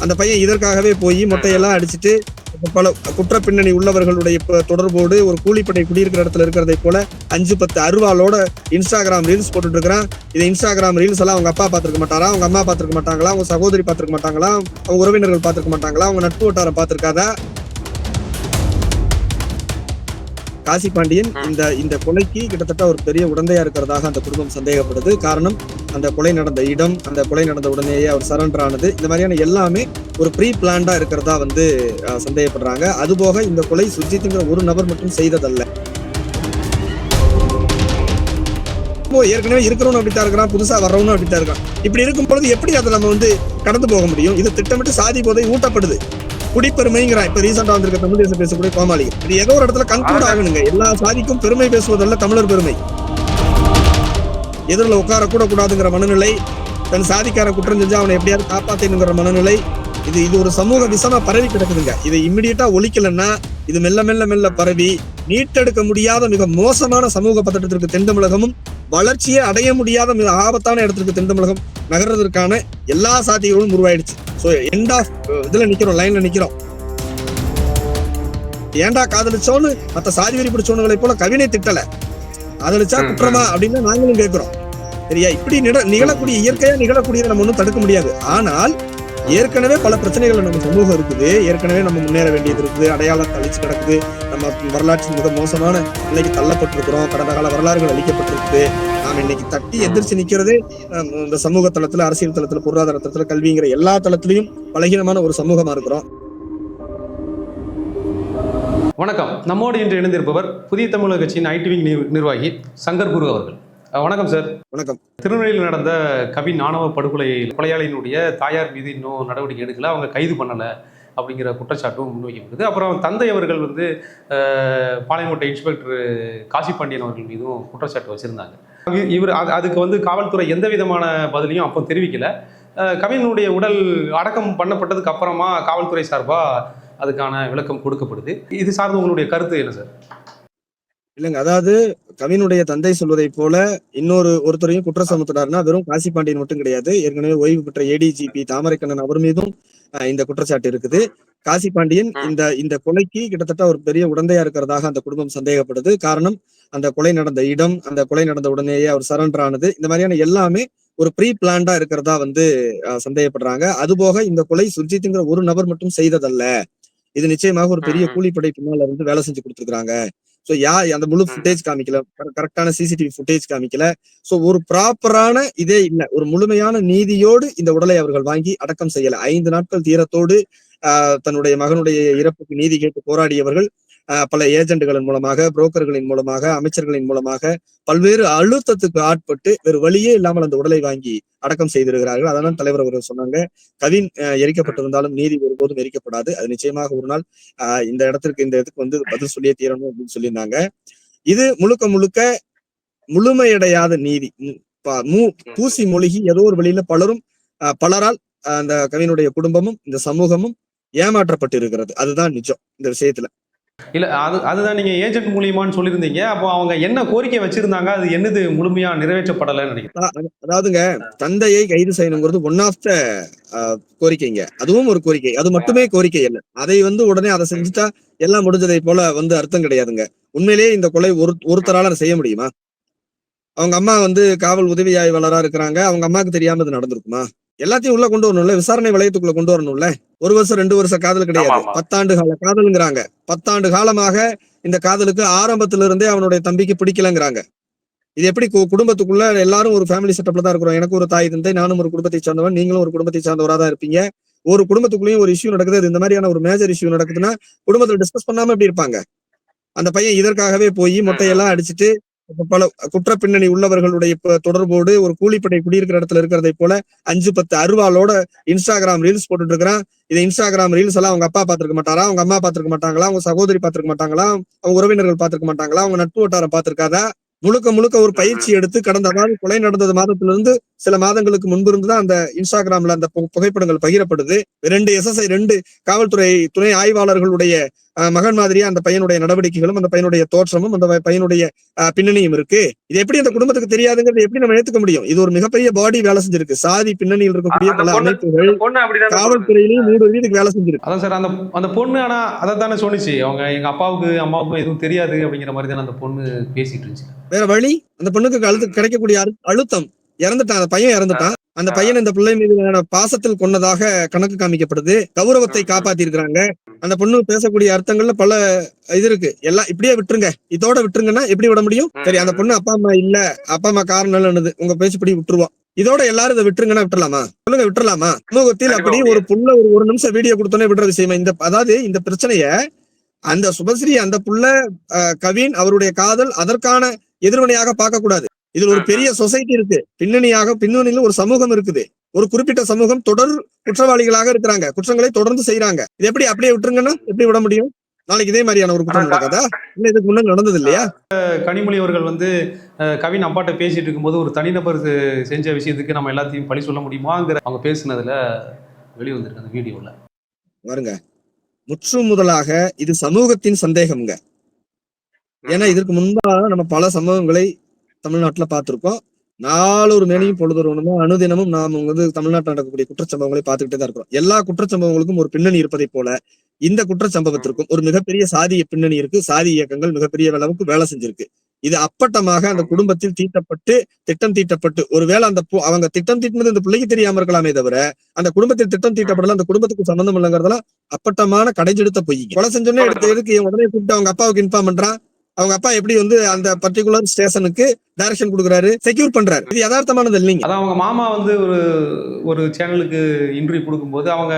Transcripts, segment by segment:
அந்த பையன் இதற்காகவே போய் மொட்டையெல்லாம் அடிச்சுட்டு பல குற்ற பின்னணி உள்ளவர்களுடைய தொடர்போடு ஒரு கூலிப்படை குடியிருக்கிற இடத்துல இருக்கிறதை போல அஞ்சு பத்து அருவாளோட இன்ஸ்டாகிராம் ரீல்ஸ் போட்டுட்டு இருக்கிறான் இந்த இன்ஸ்டாகிராம் ரீல்ஸ் எல்லாம் அவங்க அப்பா பார்த்துருக்க மாட்டாரா? அவங்க அம்மா பார்த்துருக்க மாட்டாங்களா? அவங்க சகோதரி பார்த்துருக்க மாட்டாங்களா? அவங்க உறவினர்கள் பார்த்துருக்க மாட்டாங்களா? அவங்க நட்பு வட்டாரம் பார்த்துருக்காதா? காசி பாண்டியன் இந்த இந்த கொலைக்கு கிட்டத்தட்ட ஒரு பெரிய உடந்தையா இருக்கிறதாக அந்த குடும்பம் சந்தேகப்படுது. காரணம் அந்த கொலை நடந்த இடம் அந்த கொலை நடந்த உடனேயே அவர் சரண்டர் ஆனது. இந்த மாதிரியான எல்லாமே ஒரு ப்ரீ பிளான்டா இருக்கிறதா வந்து சந்தேகப்படுறாங்க. அதுபோக இந்த கொலை சுஜித்துங்கிற ஒரு நபர் மட்டும் செய்ததல்ல. ஏற்கனவே இருக்கிறவனும் அப்படித்தான் இருக்கிறான் புதுசா வர்றவனும் அப்படித்தான் இருக்கான் இப்படி இருக்கும் பொழுது எப்படி அதை நம்ம வந்து கடந்து போக முடியும்? இது திட்டமிட்டு சாதி போதை ஊட்டப்படுது. குடிப்பெருமைங்கிறான். இப்ப ரீசெண்டா வந்திருக்க தமிழ் தேசம் பேசக்கூடிய கோமாளி. இது ஏதோ ஒரு இடத்துல கன்க்ளூட் ஆகணுங்க. எல்லா சாதிக்கும் பெருமை பேசுவதல்ல தமிழர் பெருமை. எதிரில் உட்கார கூட கூடாதுங்கிற மனநிலை தன் சாதிக்கார குற்றம் செஞ்சா அவனை எப்படியாவது காப்பாத்தணுங்கிற மனநிலை இது இது ஒரு சமூக விஷமா பரவி கிடக்குதுங்க. இதை இம்மிடியட்டா ஒழிக்கலன்னா இது மெல்ல மெல்ல மெல்ல பரவி மீட்டெடுக்க முடியாத மிக மோசமான சமூக பதட்டத்திற்கு தென் தமிழகமும் வளர்ச்சியை அடைய முடியாத மிக ஆபத்தான இடத்திற்கு தென் தமிழகம் நகர்றதற்கான எல்லா சாத்தியங்களும் உருவாயிடுச்சு. ஸோ எண்ட் ஆஃப் இதுல நிக்கிறோம் லைன்ல நிக்கிறோம். ஏன்டா காதலிச்சோன்னு மத்த சாதி வெறி பிடிச்சவனுங்களை போல கவினை திட்டல. காதலிச்சா குற்றமா அப்படின்னு நாங்களும் கேட்கிறோம் சரியா? இப்படி நிகழக்கூடிய இயற்கையா நிகழக்கூடியதை நம்ம ஒன்றும் தடுக்க முடியாது. ஆனால் ஏற்கனவே பல பிரச்சனைகள் நம்ம சமூகம் இருக்குது. ஏற்கனவே நம்ம முன்னேற வேண்டியது இருக்குது. அடையாளம் அழிச்சு கிடக்குது. நம்ம வரலாற்று மிக மோசமான நிலைக்கு தள்ளப்பட்டிருக்கிறோம். கடந்த கால வரலாறுகள் அளிக்கப்பட்டிருக்குது நாம இன்னைக்கு தட்டி எதிர்த்து நிற்கிறதே இந்த சமூக தளத்துல அரசியல் தளத்துல பொருளாதார தளத்துல கல்விங்கிற எல்லா தளத்திலையும் பலகீனமான ஒரு சமூகமா இருக்கிறோம். வணக்கம். நம்மோடு இன்று இணைந்திருப்பவர் புதிய தமிழக கட்சியின் ஐடிவிங் நிர்வாகி சங்கர் குரு அவர்கள். வணக்கம் சார் வணக்கம். திருநெல்வேலியில் நடந்த கவின் ஆணவ படுகொலை கொலையாளியினுடைய தாயார் மீது இன்னும் நடவடிக்கை எடுக்கல. அவங்க கைது பண்ணலை அப்படிங்கிற குற்றச்சாட்டும் முன்வைக்கப்படுது அப்புறம் தந்தை அவர்கள் வந்து பாளையங்கோட்டை இன்ஸ்பெக்டர் காசி பாண்டியன் அவர்கள் மீதும் குற்றச்சாட்டு வச்சிருந்தாங்க. இவர் அது- அதுக்கு வந்து காவல்துறை எந்த விதமான பதிலையும் அப்போ தெரிவிக்கல. கவினுடைய உடல் அடக்கம் பண்ணப்பட்டதுக்கு அப்புறமா காவல்துறை சார்பா அதுக்கான விளக்கம் கொடுக்கப்படுது. இது சார்ந்து உங்களுடைய கருத்து என்ன சார் இல்லைங்க அதாவது கவினுடைய தந்தை சொல்வதை போல இன்னொரு ஒருத்தரையும் குற்றம் சுமத்துறாருன்னா வெறும் காசி பாண்டியன் மட்டும் கிடையாது. ஏற்கனவே ஓய்வு பெற்ற ஏடிஜிபி தாமரைக்கண்ணன் அவர் மீதும் இந்த குற்றச்சாட்டு இருக்குது. காசி பாண்டியன் இந்த இந்த கொலைக்கு கிட்டத்தட்ட ஒரு பெரிய உடந்தையா இருக்கிறதாக அந்த குடும்பம் சந்தேகப்படுது. காரணம் அந்த கொலை நடந்த இடம் அந்த கொலை நடந்த உடனேயே அவர் சரண்டர் ஆனது. இந்த மாதிரியான எல்லாமே ஒரு ப்ரீ பிளான்டா இருக்கிறதா வந்து சந்தேகப்படுறாங்க. அதுபோக இந்த கொலை சுர்ஜித்துங்கிற ஒரு நபர் மட்டும் செய்ததல்ல. இது நிச்சயமாக ஒரு பெரிய. கூலிப்படை பின்னால இருந்து வேலை செஞ்சு கொடுத்துருக்காங்க சோ யா அந்த முழு ஃபுட்டேஜ் காமிக்கல? கரெக்டான சிசிடிவி ஃபுட்டேஜ் காமிக்கல. சோ ஒரு ப்ராப்பரான இதே இல்ல. ஒரு முழுமையான நீதியோடு இந்த உடலை அவர்கள் வாங்கி அடக்கம் செய்யல. ஐந்து நாட்கள் தீரத்தோடு தன்னுடைய மகனுடைய இறப்புக்கு நீதி கேட்டு போராடியவர்கள் பல ஏஜென்ட்களின் மூலமாக புரோக்கர்களின் மூலமாக அமைச்சர்களின் மூலமாக பல்வேறு அழுத்தத்துக்கு ஆட்பட்டு வேறு வழியே இல்லாமல் அந்த உடலை வாங்கி அடக்கம் செய்திருக்கிறார்கள். அதனால் தலைவர் அவர்கள் சொன்னாங்க கவின் எரிக்கப்பட்டிருந்தாலும் நீதி ஒருபோதும் எரிக்கப்படாது. அது நிச்சயமாக ஒரு நாள் இந்த இடத்திற்கு இந்த இதுக்கு வந்து பதில் சொல்லியே தீரணும் அப்படின்னு சொல்லியிருந்தாங்க. இது முழுக்க முழுக்க முழுமையடையாத நீதி. மூ- பூசி மொழிகி ஏதோ ஒரு வழியில பலரும் பலரால் அந்த கவினுடைய குடும்பமும் இந்த சமூகமும் ஏமாற்றப்பட்டு இருக்கிறது அதுதான் நிஜம் இந்த விஷயத்துல. இல்ல அது அதுதான் நீங்க ஏஜென்ட் மூலியமான்னு சொல்லியிருந்தீங்க. அப்போ அவங்க என்ன கோரிக்கை வச்சிருந்தாங்க? அது என்னது முழுமையா நிறைவேற்றப்படலைன்னு நினைக்கிறேன் அதாவதுங்க தந்தையை கைது செய்யணுங்கிறது ஒன் ஆஃப் த கோரிக்கைங்க. அதுவும் ஒரு கோரிக்கை. அது மட்டுமே கோரிக்கை இல்லை அதை வந்து உடனே அதை செஞ்சுட்டா எல்லாம் முடிஞ்சதை போல வந்து அர்த்தம் கிடையாதுங்க. உண்மையிலேயே இந்த கொலை ஒரு ஒருத்தரால செய்ய முடியுமா? அவங்க அம்மா வந்து காவல் உதவி ஆய்வாளரா இருக்கிறாங்க. அவங்க அம்மாவுக்கு தெரியாம இது நடந்திருக்குமா? எல்லாத்தையும் உள்ள கொண்டு வரணும்ல? விசாரணை வளையத்துக்குள்ள கொண்டு வரணும்ல? ஒரு வருஷம் ரெண்டு வருஷம் காதல் கிடையாது. பத்தாண்டு கால காதலுங்கிறாங்க. பத்தாண்டு காலமாக இந்த காதலுக்கு ஆரம்பத்துல இருந்தே அவனுடைய தம்பிக்கு பிடிக்கலங்கிறாங்க. இது எப்படி குடும்பத்துக்குள்ள எல்லாரும் ஒரு ஃபேமிலி செட்டப்ல தான் இருக்கிறோம். எனக்கு ஒரு தாய் தந்தை நானும் ஒரு குடும்பத்தை சார்ந்தவன் நீங்களும் ஒரு குடும்பத்தை சார்ந்தவரா தான் இருப்பீங்க. ஒரு குடும்பத்துக்குள்ளேயும் ஒரு இஷ்யூ நடக்குது. இந்த மாதிரியான ஒரு மேஜர் இஷ்யூ நடக்குதுன்னா குடும்பத்துல டிஸ்கஸ் பண்ணாம எப்படி இருப்பாங்க? அந்த பையன் இதற்காகவே போய் மொட்டையெல்லாம் அடிச்சுட்டு பல குற்ற பின்னணி உள்ளவர்களுடைய தொடர்போடு ஒரு கூலிப்படை குடியிருக்கிற இடத்துல இருக்கிறதை போல அஞ்சு பத்து அருவாளோட இன்ஸ்டாகிராம் ரீல்ஸ் போட்டுட்டு இருக்கிறான் இதை இன்ஸ்டாகிராம் ரீல்ஸ் எல்லாம் அவங்க அப்பா பாத்துருக்க மாட்டாரா? அவங்க அம்மா பாத்துருக்க மாட்டாங்களா? அவங்க சகோதரி பாத்துருக்க மாட்டாங்களா? அவங்க உறவினர்கள் பாத்துக்க மாட்டாங்களா? அவங்க நட்பு வட்டாரம் பாத்துருக்காதா முழுக்க முழுக்க ஒரு பயிற்சி எடுத்து கடந்த அதாவது கொலை நடந்தது மாதத்துல இருந்து சில மாதங்களுக்கு முன்பு தான் அந்த இன்ஸ்டாகிராம்ல அந்த பு- புகைப்படங்கள் பகிரப்படுது. ரெண்டு எஸ்எஸ்ஐ ரெண்டு காவல்துறை துணை ஆய்வாளர்களுடைய மகன் மாதிரியா அந்த பையனுடைய நடவடிக்கைகளும் அந்த பையனுடைய தோற்றமும் அந்த பையனுடைய பின்னணியும் இருக்கு. இது எப்படி அந்த குடும்பத்துக்கு தெரியாதுங்கிறது எப்படி நம்ம ஏத்துக்க முடியும்? இது ஒரு மிகப்பெரிய பாடி வேலை செஞ்சிருக்கு. சாதி பின்னணியில் இருக்கக்கூடிய பல அமைப்புகள். காவல்துறையிலையும் நூறு வீதுக்கு வேலை செஞ்சிருக்கு. அதான் சார் அந்த அந்த பொண்ணு ஆனா அதை தானே சொன்னிச்சு. அவங்க எங்க அப்பாவுக்கு அம்மாவுக்கும் எதுவும் தெரியாது அப்படிங்கிற மாதிரி தானே அந்த பொண்ணு பேசிட்டு இருந்துச்சு. வேற வழி? அந்த பொண்ணுக்கு அழுத்து கிடைக்கக்கூடிய அழு- அழுத்தம் இறந்துட்டான் அந்த பையன் இறந்துட்டான். அந்த பையன் இந்த பிள்ளை மீதான பாசத்தில் கொண்டதாக கணக்கு காமிக்கப்படுது. கௌரவத்தை காப்பாத்தி இருக்காங்க அந்த பொண்ணு பேசக்கூடிய அர்த்தங்கள்ல பல இது இருக்கு. எல்லாம் இப்படியே விட்டுருங்க. இதோட விட்டுருங்கன்னா எப்படி விட முடியும்? சரி அந்த பொண்ணு அப்பா அம்மா இல்ல. அப்பா அம்மா காரணம் உங்க பேச்சுப்படி விட்டுருவோம். இதோட எல்லாரும் இதை விட்டுருங்கன்னா விட்டுறலாமா? சொல்லுங்க விட்டுறலாமா? சமூகத்தில் அப்படி ஒரு புள்ள ஒரு ஒரு நிமிஷம் வீடியோ கொடுத்தோன்னே விடுற விஷயமா இந்த அதாவது இந்த பிரச்சனைய அந்த சுபஸ்ரீ அந்த புள்ள அஹ், கவின் அவருடைய காதல் அதற்கான எதிர்வினையாக பார்க்க கூடாது இதுல ஒரு பெரிய சொசைட்டி இருக்கு. பின்னணியாக பின்னணியில ஒரு சமூகம் இருக்குது. ஒரு குறிப்பிட்ட சமூகம் தொடர் குற்றவாளிகளாக இருக்கிறாங்க. குற்றங்களை தொடர்ந்து செய்யறாங்க இது எப்படி அப்படியே விட்டுருங்கன்னா எப்படி விட முடியும்? நாளைக்கு இதே மாதிரியான ஒரு குற்றம் நடக்காதா? இல்ல இதுக்கு முன்னாடி நடந்தது இல்லையா? கனிமொழி அவர்கள் வந்து கவின் அப்பாட்ட பேசிட்டு இருக்கும்போது ஒரு தனிநபர் செஞ்ச விஷயத்துக்கு நம்ம எல்லாத்தையும் பழி சொல்ல முடியுமாங்கிற அவங்க பேசுனதுல வெளி வந்திருக்கு அந்த வீடியோல பாருங்க. முற்று முதலாக இது சமூகத்தின் சந்தேகம்ங்க. ஏன்னா இதற்கு முன்பா நம்ம பல சம்பவங்களை தமிழ்நாட்டுல பார்த்திருக்கோம் நாளொரு மேனையும் பொழுதொரு அனுதினமும் நாம் வந்து தமிழ்நாட்டில் நடக்கக்கூடிய குற்றச்சம்பவங்களை பார்த்துக்கிட்டே தான் இருக்கிறோம். எல்லா குற்றச்சம்பவங்களுக்கும் ஒரு பின்னணி இருப்பதை போல இந்த குற்றச்சம்பவத்திற்கும் ஒரு மிகப்பெரிய சாதிய பின்னணி இருக்கு. சாதி இயக்கங்கள் மிகப்பெரிய அளவுக்கு வேலை செஞ்சிருக்கு. இது அப்பட்டமாக அந்த குடும்பத்தில் தீட்டப்பட்டு திட்டம் தீட்டப்பட்டு ஒருவேளை அந்த அவங்க திட்டம் தீட்டினது இந்த பிள்ளைக்கு தெரியாம இருக்கலாமே தவிர அந்த குடும்பத்தில் திட்டம் தீட்டப்படல அந்த குடும்பத்துக்கு சம்பந்தம் இல்லைங்கிறதெல்லாம் அப்பட்டமான கடைஞ்செடுத்த பொய் கொலை செஞ்சோன்னே எடுத்து எதுக்கு? உடனே கூப்பிட்டு அவங்க அப்பாவுக்கு இன்ஃபார்ம் பண்றான். அவங்க அப்பா எப்படி வந்து அந்த பர்டிகுலர் ஸ்டேஷனுக்கு டைரக்ஷன் கொடுக்குறாரு செக்யூர் பண்றாரு. இது யதார்த்தமானது இல்லைங்க. அதான் அவங்க மாமா வந்து ஒரு ஒரு சேனலுக்கு இன்டர்வியூ கொடுக்கும்போது அவங்க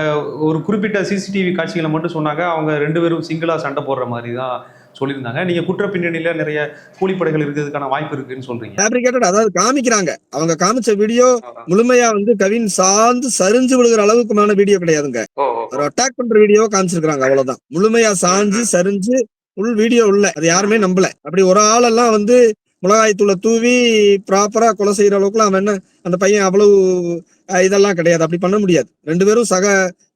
ஒரு குறிப்பிட்ட சிசிடிவி காட்சிகளை மட்டும் சொன்னாங்க. அவங்க ரெண்டு பேரும் சிங்கிளா சண்டை போடுற மாதிரி தான் சொல்லியிருந்தாங்க. நீங்க குற்ற பின்னணியில நிறைய கூலிப்படைகள் இருக்கிறதுக்கான வாய்ப்பு இருக்குன்னு சொல்றீங்க. ஃபேப்ரிகேட்டட் அதாவது காமிக்கிறாங்க. அவங்க காமிச்ச வீடியோ முழுமையா வந்து கவின் சார்ந்து சரிஞ்சு விழுகிற அளவுக்குமான வீடியோ கிடையாதுங்க. ஒரு அட்டாக் பண்ற வீடியோ காமிச்சிருக்காங்க அவ்வளவுதான். முழுமையா சாஞ்சு சரிஞ்சு ஃபுல் வீடியோ உள்ள. அது யாருமே நம்பல. அப்படி ஒரு ஆளெல்லாம் வந்து மிளகாய் தூளை தூவி ப்ராப்பரா கொலை செய்யற அளவுக்குலாம் அவன் என்ன அந்த பையன் அவ்வளவு இதெல்லாம் கிடையாது. அப்படி பண்ண முடியாது. ரெண்டு பேரும் சக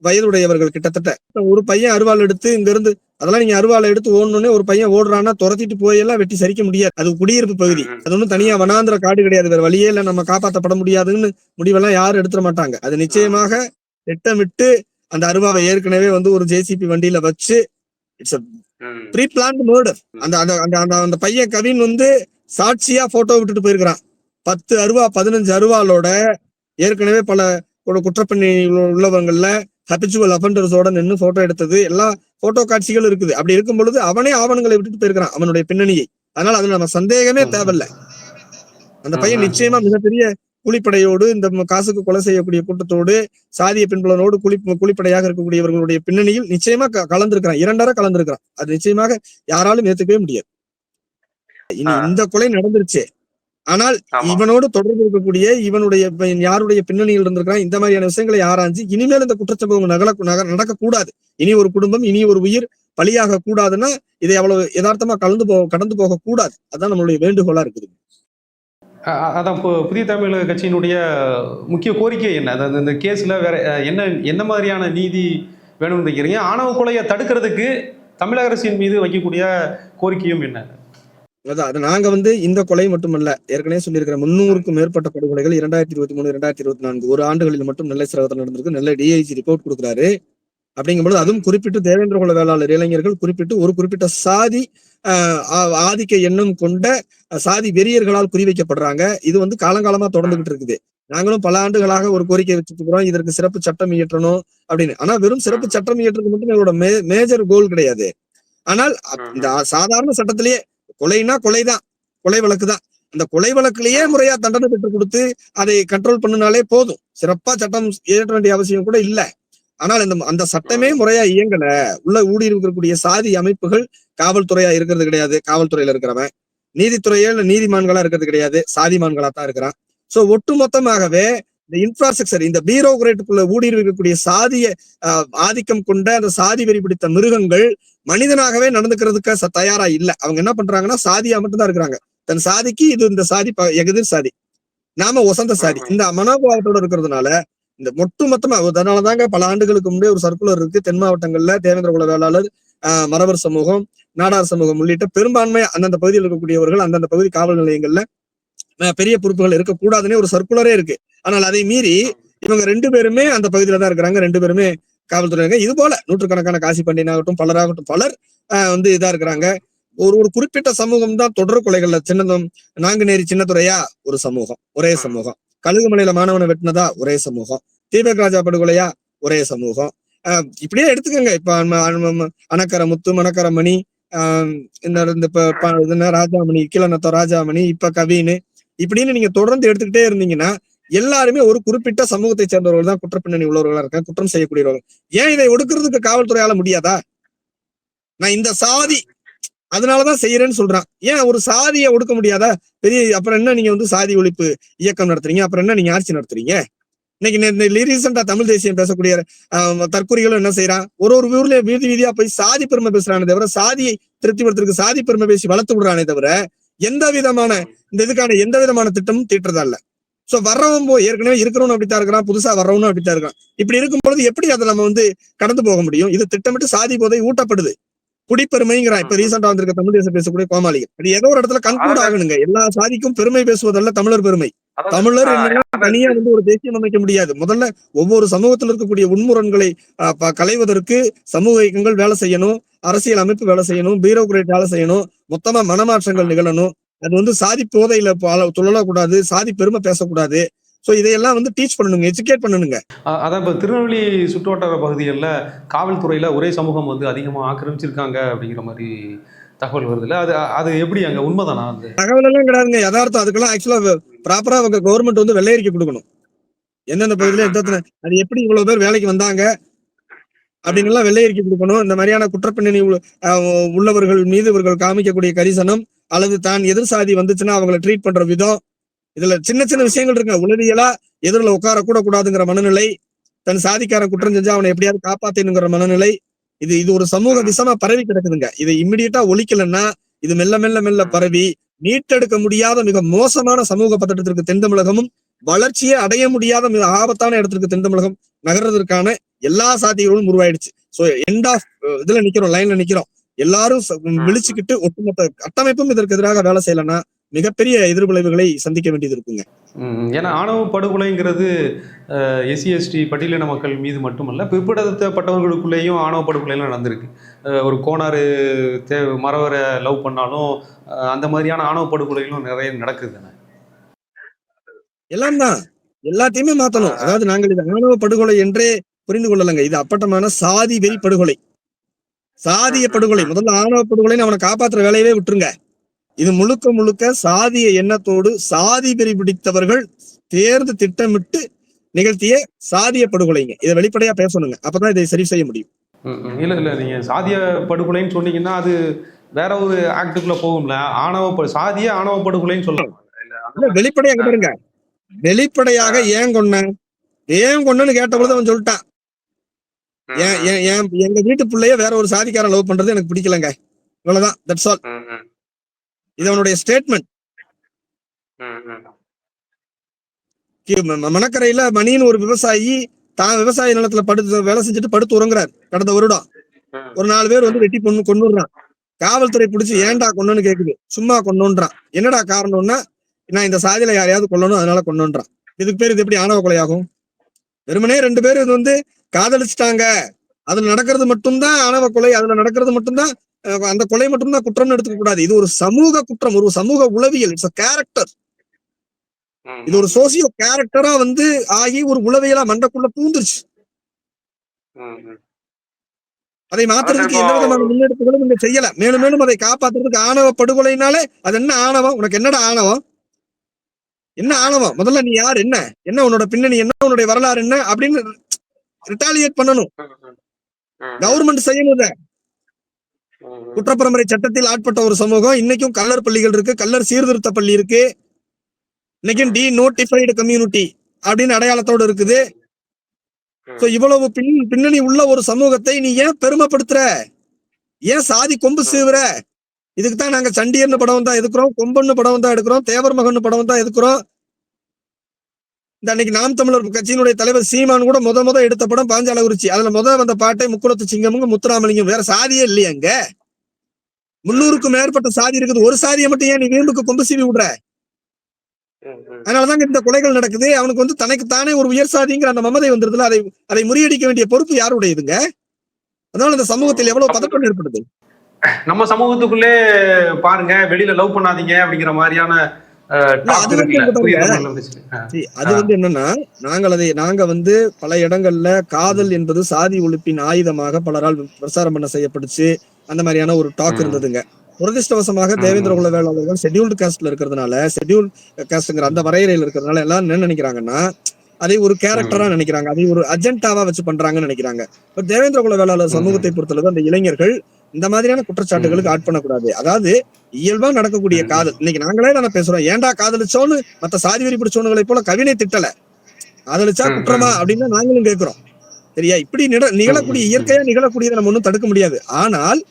வயதுடையவர்கள் கிட்டத்தட்ட. ஒரு பையன் அருவாள் எடுத்து இங்க இருந்து அதெல்லாம் நீங்க அருவாளை எடுத்து ஓடணுன்னே ஒரு பையன் ஓடுறான்னா துரத்திட்டு போயெல்லாம் வெட்டி சரிக்க முடியாது. அது குடியிருப்பு பகுதி. அது ஒன்றும் தனியா வனாந்திர காடு கிடையாது. வேற வழியே இல்ல. நம்ம காப்பாற்றப்பட முடியாதுன்னு முடிவெல்லாம் யாரும் எடுத்துட மாட்டாங்க. அது நிச்சயமாக திட்டமிட்டு அந்த அருவாவை ஏற்கனவே வந்து ஒரு ஜேசிபி வண்டியில வச்சு இட்ஸ். ப்ரீ பிளான்ட் மர்டர் அந்த அந்த அந்த அந்த அந்த பையன் கவின் வந்து சாட்சியா போட்டோ விட்டுட்டு போயிருக்கிறான். பத்து அருவா பதினஞ்சு அருவாளோட ஏற்கனவே பல ஒரு குற்றப்பண்ணி உள்ளவங்கள்ல ஹபிச்சுவல் அஃபண்டர்ஸோட நின்னு போட்டோ எடுத்தது. எல்லா போட்டோ காட்சிகள் இருக்குது. அப்படி இருக்கும் பொழுது அவனே ஆவணங்களை விட்டுட்டு போயிருக்கிறான் அவனுடைய பின்னணியை. அதனால அதுல நம்ம சந்தேகமே. தேவையில்ல. அந்த பையன். நிச்சயமா மிகப்பெரிய கூலிப்படையோடு இந்த காசுக்கு கொலை செய்யக்கூடிய கூட்டத்தோடு சாதிய பின்புலனோடு கூலி கூலிப்படையாக இருக்கக்கூடியவர்களுடைய பின்னணியில் நிச்சயமா கலந்திருக்கிறான். இரண்டரை கலந்திருக்கிறான். அது நிச்சயமாக யாராலும் ஏத்துக்கவே முடியாது. இனி. இந்த கொலை நடந்துருச்சு. ஆனால். இவனோடு தொடர்பு இருக்கக்கூடிய இவனுடைய இவன் யாருடைய பின்னணியில் இருந்திருக்கிறான்? இந்த மாதிரியான விஷயங்களை ஆராய்ஞ்சு இனிமேல் இந்த குற்றச்சம்பவம் நகல நக- நடக்கக்கூடாது. இனி ஒரு குடும்பம் இனி ஒரு உயிர் பலியாக கூடாதுன்னா இதை அவ்வளவு யதார்த்தமா கலந்து போ கடந்து போக கூடாது அதான் நம்மளுடைய வேண்டுகோளா இருக்குது. அதான் இப்போ புதிய தமிழக கட்சியினுடைய முக்கிய கோரிக்கை என்ன? அதாவது இந்த கேஸில் வேற என்ன என்ன மாதிரியான நீதி வேணும்னு நினைக்கிறீங்க ஆணவ கொலையை தடுக்கிறதுக்கு தமிழக அரசின் மீது வைக்கக்கூடிய கோரிக்கையும் என்ன? அதான் அது நாங்க வந்து இந்த கொலை மட்டுமல்ல ஏற்கனவே சொல்லியிருக்கிற முன்னூறுக்கும் மேற்பட்ட படுகொலைகள் இரண்டாயிரத்தி இருபத்தி மூணு இரண்டாயிரத்தி இருபத்தி நான்கு ஒரு ஆண்டுகளில் மட்டும் நெல்லை சிறகத்தில் நடந்திருக்கு. நெல்லை டிஐஜி ரிப்போர்ட் கொடுக்குறாரு. அப்படிங்கும்போது அதுவும் குறிப்பிட்டு தேவேந்திர குல வேளாளர் இளைஞர்கள் குறிப்பிட்டு ஒரு குறிப்பிட்ட சாதி ஆதிக்க எண்ணம் கொண்ட சாதி வெறியர்களால் குறிவைக்கப்படுறாங்க. இது வந்து காலங்காலமா தொடர்ந்துகிட்டு இருக்குது. நாங்களும் பல ஆண்டுகளாக ஒரு கோரிக்கை வச்சுட்டு இருக்கிறோம். இதற்கு சிறப்பு சட்டம் இயற்றணும் அப்படின்னு. ஆனா வெறும் சிறப்பு சட்டம் இயற்றுறது மட்டும் எங்களோட மேஜர் கோல் கிடையாது. ஆனால் இந்த சாதாரண சட்டத்திலேயே கொலைனா கொலைதான். கொலை வழக்கு தான் அந்த கொலை வழக்குலயே முறையா தண்டனை பெற்று கொடுத்து அதை கண்ட்ரோல் பண்ணினாலே போதும். சிறப்பா சட்டம் இயற்ற வேண்டிய அவசியம் கூட இல்ல. ஆனால் இந்த அந்த சட்டமே முறையா இயங்கல. உள்ள ஊடி இருக்கக்கூடிய சாதி அமைப்புகள் காவல்துறையா இருக்கிறது கிடையாது. காவல்துறையில இருக்கிறவன். நீதித்துறையில இல்ல நீதிமான்களா இருக்கிறது கிடையாது. சாதிமான்களா தான் இருக்கிறான். சோ ஒட்டுமொத்தமாகவே இந்த இன்ஃப்ராஸ்ட்ரக்சர் இந்த பீரோகிரேட்டுக்குள்ள ஊடுருவி இருக்கக்கூடிய சாதிய ஆதிக்கம் கொண்ட அந்த சாதி வெறி பிடித்த மிருகங்கள் மனிதனாகவே நடந்துக்கிறதுக்கு தயாரா இல்ல. அவங்க என்ன பண்றாங்கன்னா சாதியா மட்டும்தான் இருக்கிறாங்க. தன் சாதிக்கு இது இந்த சாதி எதிர் சாதி. நாம ஒசந்த சாதி. இந்த மனோபாவத்தோட இருக்கிறதுனால இந்த ஒட்டு மொத்தமா அதனாலதாங்க பல ஆண்டுகளுக்கு முன்னே ஒரு சர்க்குலர் இருக்கு. தென் மாவட்டங்கள்ல தேவேந்திர குல வேளாளர் ஆஹ் மறவர் சமூகம் நாடார் சமூகம் உள்ளிட்ட பெரும்பான்மை அந்தந்த பகுதியில் இருக்கக்கூடியவர்கள் அந்தந்த பகுதி காவல் நிலையங்கள்ல பெரிய பொறுப்புகள் இருக்கக்கூடாதுன்னே ஒரு சர்க்குலரே இருக்கு. ஆனால் அதை மீறி இவங்க ரெண்டு பேருமே அந்த பகுதியில தான் இருக்கிறாங்க. ரெண்டு பேருமே காவல்துறை இருக்காங்க. இது போல நூற்றுக்கணக்கான காசி பண்டியனாகட்டும் பலராகட்டும் பலர் வந்து இதா இருக்கிறாங்க. ஒரு ஒரு குறிப்பிட்ட சமூகம் தான் தொடர் கொலைகள்ல சின்னதம் நாங்குநேரி சின்னத்துறையா ஒரு சமூகம் ஒரே சமூகம். கழுகுமலையில மாணவனை வெட்டினதா ஒரே சமூகம். தீபக் ராஜா படுகொலையா? ஒரே சமூகம். ஆஹ் இப்படியே எடுத்துக்கோங்க. இப்ப அன்ம- அணக்கர முத்து மணக்கர மணி ஆஹ் இந்த இந்த இப்ப ப- இது என்ன ராஜாமணி கீழநத்தம் ராஜாமணி இப்ப கவின்னு இப்படின்னு நீங்க தொடர்ந்து எடுத்துக்கிட்டே இருந்தீங்கன்னா எல்லாருமே ஒரு குறிப்பிட்ட சமூகத்தை சேர்ந்தவர்கள் தான் குற்றப்பின்னணி உள்ளவர்களா இருக்காங்க குற்றம் செய்யக்கூடியவர்கள். ஏன் இதை ஒடுக்குறதுக்கு காவல்துறையால முடியாதா? நான் இந்த சாதி அதனாலதான் செய்யறேன்னு சொல்றான். ஏன் ஒரு சாதியை ஒடுக்க முடியாத? பெரிய அப்புறம் என்ன நீங்க வந்து சாதி ஒழிப்பு இயக்கம் நடத்துறீங்க? அப்புறம் என்ன நீங்க ஆட்சி நடத்துறீங்க? இன்னைக்கு ரீசெண்டா தமிழ் தேசியம் பேசக்கூடிய ஆஹ், தற்கொலைகளும் என்ன செய்யறான் ஒரு ஒரு ஊர்ல வீதி வீதியா போய் சாதி பெருமை பேசுறானே தவிர சாதியை திருப்திப்படுத்துறதுக்கு சாதி பெருமை பேசி வளர்த்து விடுறானே தவிர எந்த விதமான இந்த இதுக்கான எந்த விதமான திட்டமும் தீட்டுறதா இல்ல. சோ வர்றவன் போய் ஏற்கனவே இருக்கிறவனும் அப்படித்தான் இருக்கிறான் புதுசா வர்றவனும் அப்படித்தான் இருக்கான். இப்படி இருக்கும் பொழுது எப்படி அதை நம்ம வந்து கடந்து போக முடியும்? இது திட்டமிட்டு சாதி போதை ஊட்டப்படுது. குடிப்பெருமைங்கிறான். இப்ப ரீசெண்டா வந்திருக்க தமிழ் தேசம் பேசக்கூடிய கோமாளிகள். அது ஏதோ ஒரு இடத்துல கன்க்ளூட் ஆகணுங்க. எல்லா சாதிக்கும் பெருமை பேசுவதல்ல தமிழர் பெருமை. தமிழர் தனியா வந்து ஒரு தேசியம் அமைக்க முடியாது. முதல்ல ஒவ்வொரு சமூகத்தில் இருக்கக்கூடிய உண்முரண்களை களைவதற்கு சமூக இயக்கங்கள் வேலை செய்யணும். அரசியல் அமைப்பு வேலை செய்யணும். பியூரோக்ரேட் வேலை செய்யணும். மொத்தமா மனமாற்றங்கள் நிகழணும். அது வந்து சாதி போதையில துழலக்கூடாது சாதி பெருமை பேசக்கூடாது. சோ இதையெல்லாம் வந்து டீச் பண்ணணுங்க எஜுகேட் பண்ணணுங்க. அதான் இப்போ திருநெல்வேலி சுற்றுவட்டார பகுதிகளில் காவல்துறையில் ஒரே சமூகம் வந்து அதிகமாக ஆக்கிரமிச்சிருக்காங்க அப்படிங்கிற மாதிரி தகவல் வருதுல்ல அது அது எப்படி அங்கே உண்மைதானா அது? தகவல் எல்லாம் கிடையாதுங்க. யதார்த்தம் அதுக்கெல்லாம் ஆக்சுவலா ப்ராப்பரா அவங்க கவர்மெண்ட் வந்து வெள்ளை அறிக்கை கொடுக்கணும். எந்தெந்த பகுதியில எத்தனை அது எப்படி இவ்வளவு பேர் வேலைக்கு வந்தாங்க? அப்படின்னு எல்லாம் வெள்ளை அறிக்கை கொடுக்கணும். இந்த மாதிரியான குற்றப்பின்னணி உள்ளவர்கள் மீது இவர்கள் காமிக்கக்கூடிய கரிசனம் அல்லது தான் எதிர் சாதி வந்துச்சுன்னா அவங்களை ட்ரீட் பண்ற விதம் இதுல சின்ன சின்ன விஷயங்கள் இருக்குங்க. உளவியலா எதிரில் உட்கார கூட கூடாதுங்கிற மனநிலை தன் சாதிக்காரன் குற்றம் செஞ்சா அவனை எப்படியாவது காப்பாத்தணுங்கிற மனநிலை இது இது ஒரு சமூக விஷமா பரவி கிடக்குதுங்க. இதை இம்மிடியட்டா ஒழிக்கலன்னா இது மெல்ல மெல்ல மெல்ல பரவி மீட்டெடுக்க முடியாத மிக மோசமான சமூக பதட்டத்திற்கு தென் தமிழகமும் வளர்ச்சியே அடைய முடியாத மிக ஆபத்தான இடத்திற்கு தென் தமிழகம் நகர்றதற்கான எல்லா சாத்தியங்களும் உருவாயிடுச்சு. சோ எண்ட் ஆஃப் இதுல நிக்கிறோம் லைன்ல நிக்கிறோம். எல்லாரும் விழிச்சுக்கிட்டு ஒட்டுமொத்த கட்டமைப்பும் இதற்கு எதிராக வேலை செய்யலன்னா மிகப்பெரிய எதிர்விளைவுகளை சந்திக்க வேண்டியது இருக்குங்க. ஏன்னா ஆணவ படுகொலைங்கிறது எஸ்சி எஸ்டி பட்டியலின மக்கள் மீது மட்டுமல்ல பிற்படுத்தப்பட்டவர்களுக்குள்ளேயும் ஆணவ படுகொலைலாம் நடந்திருக்கு. ஒரு கோனாறு தே மறவரை லவ் பண்ணாலும் அந்த மாதிரியான ஆணவ படுகொலைகளும் நிறைய நடக்குது எல்லாம் தான். எல்லாத்தையுமே மாத்தணும். அதாவது நாங்கள் இது ஆணவ படுகொலை என்றே புரிந்து கொள்ளலங்க. இது அப்பட்டமான சாதி வெறி படுகொலை. சாதிய படுகொலை. முதல்ல ஆணவ படுகொலைன்னு அவனை காப்பாத்துற வேலையவே விட்டுருங்க. இது முழுக்க முழுக்க சாதிய எண்ணத்தோடு சாதி வெறி பிடித்தவர்கள் தேர்ந்து திட்டமிட்டு நிகழ்த்திய சாதிய படுகொலைங்க. இதை வெளிப்படையா பேசணுங்க. அப்பதான் இதை சரி செய்ய முடியும். இல்ல இல்ல நீங்க சாதிய படுகொலைன்னு சொன்னீங்கன்னா அது வேற ஒரு ஆக்டுக்குள்ள போகும்ல. ஆணவ சாதிய ஆணவ படுகொலைன்னு சொல்லலாம். இல்ல வெளிப்படையா அங்க பாருங்க. வெளிப்படையாக ஏன் கொன்ன? ஏன் கொன்னன்னு கேட்ட பொழுது அவன் சொல்லிட்டான். எங்க வீட்டு பிள்ளைய வேற ஒரு சாதிக்காரன் லவ் பண்றது எனக்கு பிடிக்கலங்க. இவ்வளவுதான். தட்ஸ் ஆல் இது அவனுடைய ஸ்டேட்மெண்ட். மணக்கரையில மணின்னு ஒரு விவசாயி தான் விவசாய நிலத்துல படுத்து வேலை செஞ்சுட்டு படுத்து உறங்குறாரு. கடந்த வருடம். ஒரு நாலு பேர் வந்து வெட்டி பொண்ணு கொண்டுறான் காவல்துறை பிடிச்சி ஏன்டா கொன்னன்னு கேக்குது. சும்மா கொன்னோன்றான் என்னடா காரணம்னா நான் இந்த சாதியில யாரையாவது கொல்லணும் அதனால கொன்னோன்றான் இதுக்கு பேர் இது எப்படி ஆணவ கொலையாகும்? வெறுமனே ரெண்டு பேரும் இது வந்து காதலிச்சிட்டாங்க. அதுல நடக்கிறது மட்டும்தான் ஆணவ கொலை அதுல நடக்கிறது மட்டும்தான் அந்த கொலை மட்டும்தான் குற்றம்னு எடுத்துக்க கூடாது. இது ஒரு சமூக குற்றம் ஒரு சமூக உளவியல். இட்ஸ் கேரக்டர் ம், இது ஒரு சோசியோ கேரக்டரா வந்து ஆகி ஒரு உளவியலா மண்டக்குள்ள பூந்துருச்சு. அதை மாத்துறதுக்கு எந்த விதமான முன்னெடுப்புகளும் இங்க செய்யல. மேலும் மேலும் அதை காப்பாத்துறதுக்கு ஆணவ படுகொலைனாலே அது என்ன ஆணவம்? உனக்கு என்னடா ஆணவம்? என்ன ஆணவம்? முதல்ல நீ யார்? என்ன? என்ன உன்னோட பின்னணி? என்ன உன்னுடைய வரலாறு? என்ன? அப்படின்னு ரிட்டாலியேட் பண்ணணும். கவர்மெண்ட் செய்யணும். குற்றப்பரம்பரை சட்டத்தில் ஆட்பட்ட ஒரு சமூகம் இன்னைக்கும் கல்லர் பள்ளிகள் இருக்கு கல்லர் சீர்திருத்த பள்ளி இருக்கு. இன்னைக்கும் டி நோட்டிஃபைடு கம்யூனிட்டி அப்படின்னு அடையாளத்தோடு இருக்குது. சோ இவ்வளவு பின் பின்னணி உள்ள ஒரு சமூகத்தை நீ ஏன் பெருமைப்படுத்துற? ஏன் சாதி கொம்பு சீவுற? இதுக்கு தான் நாங்க சண்டியர்னு படம் தான் எடுக்கிறோம் கொம்பன்னு படம் தான் எடுக்கிறோம்? தேவர் மகன் படம் தான் எடுக்கிறோம் இந்த அன்னைக்கு நாம் தமிழர் கட்சியினுடைய தலைவர் சீமான் கூட முத முத எடுத்த படம் பாஞ்சாலகுறிச்சி. அதுல முத வந்த பாட்டை முக்குளத்து சிங்கமுங்க முத்துராமலிங்கம். வேற சாதியே இல்லையா அங்க. முன்னூறுக்கும் மேற்பட்ட சாதி இருக்குது. ஒரு சாதியை மட்டும் ஏன் நீ வீம்புக்கு கொம்பு சீவி விடுற. அதனாலதாங்க இந்த கொலைகள் நடக்குது. அவனுக்கு வந்து தனக்கு தானே ஒரு உயர் சாதிங்கிற அந்த மமதை வந்துருதுல அதை அதை முறியடிக்க வேண்டிய பொறுப்பு யாருடையதுங்க? அதனால இந்த சமூகத்தில் எவ்வளவு பதட்டம் ஏற்படுது? நம்ம சமூகத்துக்குள்ளே பாருங்க. வெளியில லவ் பண்ணாதீங்க அப்படிங்கிற மாதிரியான அது வந்து என்னன்னா நாங்கள் அதை நாங்க வந்து பல இடங்கள்ல காதல் என்பது சாதி ஒழிப்பின் ஆயுதமாக பலரால் பிரச்சாரம் பண்ண செய்யப்படுச்சு. அந்த மாதிரியான ஒரு டாக். இருந்ததுங்க. துரதிருஷ்டவசமாக. தேவேந்திர குல வேளாளர்கள் ஷெட்யூல்டு காஸ்ட்ல இருக்கிறதுனால ஷெட்யூல் காஸ்ட்ங்கிற அந்த வரையறையில் இருக்கிறதுனால எல்லாரும் என்ன நினைக்கிறாங்கன்னா அதை ஒரு கேரக்டரா நினைக்கிறாங்க. அதை ஒரு அஜெண்டாவா வச்சு பண்றாங்கன்னு நினைக்கிறாங்க. பட் தேவேந்திர குல வேளாளர் சமூகத்தை பொறுத்தளவு அந்த இளைஞர்கள் இந்த மாதிரியான குற்றச்சாட்டுகளுக்கு ஆட்பண்ணக்கூடாது அதாவது இயல்பா நடக்கக்கூடிய. காதல். இன்னைக்கு நாங்களே தானே பேசுறோம் ஏன்டா காதலிச்சோன்னு மத்த சாதி வெறி பிடிச்சவங்களை போல கவினை திட்டல. காதலிச்சா குற்றமா அப்படின்னு நாங்களும் கேட்கிறோம் சரியா? இப்படி நிகழக்கூடிய. இயற்கையா நிகழக்கூடியதை நம்ம ஒன்றும் தடுக்க முடியாது. ஆனால்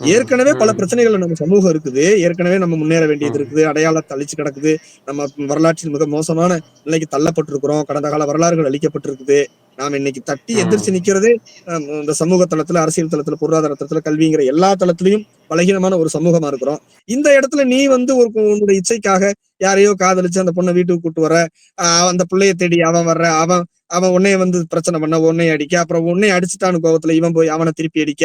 ஏற்கனவே பல பிரச்சனைகள் நம்ம சமூகம் இருக்குது. ஏற்கனவே நம்ம முன்னேற வேண்டியது. இருக்குது. அடையாளத்தை அழிச்சு கிடக்குது. நம்ம வரலாற்றில் மிக மோசமான நிலைக்கு தள்ளப்பட்டிருக்கிறோம். கடந்த கால வரலாறுகள் அழிக்கப்பட்டிருக்குது. நாம இன்னைக்கு தட்டி. எந்திரிச்சு நிக்கிறதே இந்த சமூக தளத்துல அரசியல் தளத்துல பொருளாதார தளத்துல கல்விங்கிற எல்லா தளத்திலையும் பலகீனமான ஒரு சமூகமா இருக்கிறோம். இந்த இடத்துல நீ வந்து ஒரு உன்னுடைய இச்சைக்காக யாரையோ காதலிச்சு அந்த பொண்ணை வீட்டுக்கு கூட்டு வர அந்த பிள்ளைய தேடி அவன் வர்ற அவன் அவன் உன்னைய வந்து பிரச்சனை பண்ண உன்னைய அடிக்க அப்புறம் உன்னை அடிச்சுட்டான்னு கோவத்துல இவன் போய் அவனை திருப்பி அடிக்க.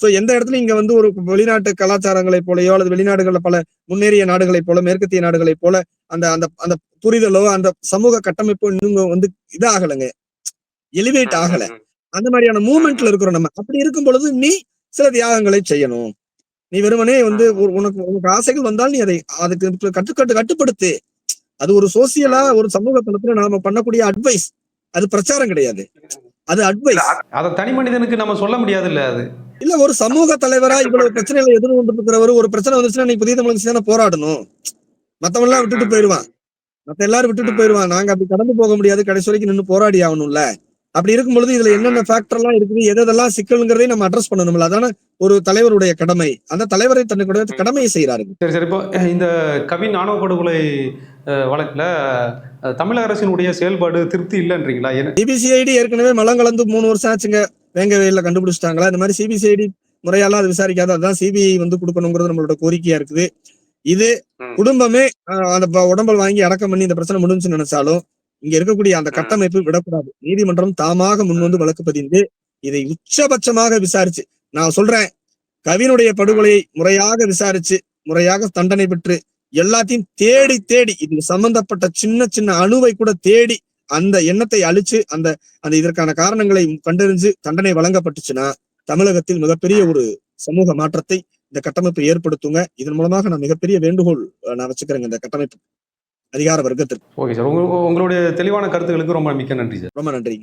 சோ எந்த இடத்துல இங்க வந்து ஒரு வெளிநாட்டு கலாச்சாரங்களைப் போலயோ அல்லது வெளிநாடுகள்ல பல முன்னேறிய நாடுகளைப் போல மேற்கத்திய நாடுகளைப் போல அந்த அந்த அந்த புரிதலோ அந்த சமூக கட்டமைப்போ இன்னும் வந்து இதாகலைங்க. எலிவேட் ஆகல. அந்த மாதிரியான மூமெண்ட்ல இருக்கிறோம் நம்ம. அப்படி இருக்கும் பொழுது நீ சில தியாகங்களை செய்யணும். நீ வெறுமனே வந்து உனக்கு உனக்கு ஆசைகள் வந்தால் நீ அதை அதுக்கு கட்டுக்கட்டு கட்டுப்படுத்து. அது ஒரு சோசியலா ஒரு சமூக தளத்துல நாம பண்ணக்கூடிய அட்வைஸ் அது பிரச்சாரம் கிடையாது. அது அட்வைஸ் அதை தனி மனிதனுக்கு நம்ம சொல்ல முடியாதுல்ல அது. இல்ல ஒரு சமூக தலைவரா இவ்வளவு பிரச்சனைகளை எதிர்கொண்டு இருக்கிறவர் ஒரு பிரச்சனை வந்துச்சுன்னா நீ புதிய தமிழ் தானே போராடணும். மத்தவன் எல்லாம் விட்டுட்டு போயிருவான். மத்த எல்லாரும் விட்டுட்டு போயிருவான். நாங்க அப்படி கடந்து போக முடியாது. கடைசி வரைக்கும் நின்னு போராடி ஆகணும்ல. அப்படி இருக்கும் பொழுது இதுல என்னென்ன ஃபேக்டர் எல்லாம் இருக்குது எது எதெல்லாம் சிக்கல்ங்கிறதையும் நம்ம அட்ரஸ் பண்ணணும்ல. அதான ஒரு தலைவருடைய கடமை. அந்த தலைவரை தன்னுடைய கடமையை செய்யறாரு சரி சரி. இப்போ இந்த கவின் ஆணவ படுகொலை வழக்குல தமிழக அரசினுடைய செயல்பாடு திருப்தி இல்லைன்றீங்களா? சிபிசிஐடி ஏற்கனவே மலம் கலந்து மூணு வருஷம் ஆச்சுங்க. வேங்க வெயில கண்டுபிடிச்சிட்டாங்களா? இந்த மாதிரி சிபிசிஐடி முறையாலாம் அது விசாரிக்காத அதான் சிபிஐ வந்து கொடுக்கணுங்கிறது நம்மளோட கோரிக்கையா இருக்குது. இது. குடும்பமே அந்த உடம்பல் வாங்கி அடக்கம் பண்ணி இந்த பிரச்சனை முடிஞ்சுன்னு நினைச்சாலும் இங்க இருக்கக்கூடிய அந்த கட்டமைப்பு விடக்கூடாது. நீதிமன்றம் தாமாக முன் வந்து வழக்கு பதிந்து இதை உச்சபட்சமாக விசாரிச்சு. நான் சொல்றேன் கவினுடைய படுகொலையை முறையாக விசாரிச்சு முறையாக தண்டனை பெற்று எல்லாத்தையும் தேடி தேடி இது சம்பந்தப்பட்ட சின்ன சின்ன அணுவை கூட தேடி அந்த எண்ணத்தை அழிச்சு அந்த அந்த இதற்கான காரணங்களை கண்டறிஞ்சு தண்டனை வழங்கப்பட்டுச்சுன்னா தமிழகத்தில் மிகப்பெரிய ஒரு சமூக மாற்றத்தை இந்த கட்டமைப்பு ஏற்படுத்துங்க. இதன் மூலமாக நான் மிகப்பெரிய வேண்டுகோள் நான் வச்சுக்கிறேங்க இந்த கட்டமைப்பு. அதிகார வர்க்கத்திற்கு. ஓகே சார் உங்க உங்களுடைய தெளிவான கருத்துக்களுக்கு ரொம்ப மிக்க நன்றி சார் ரொம்ப நன்றி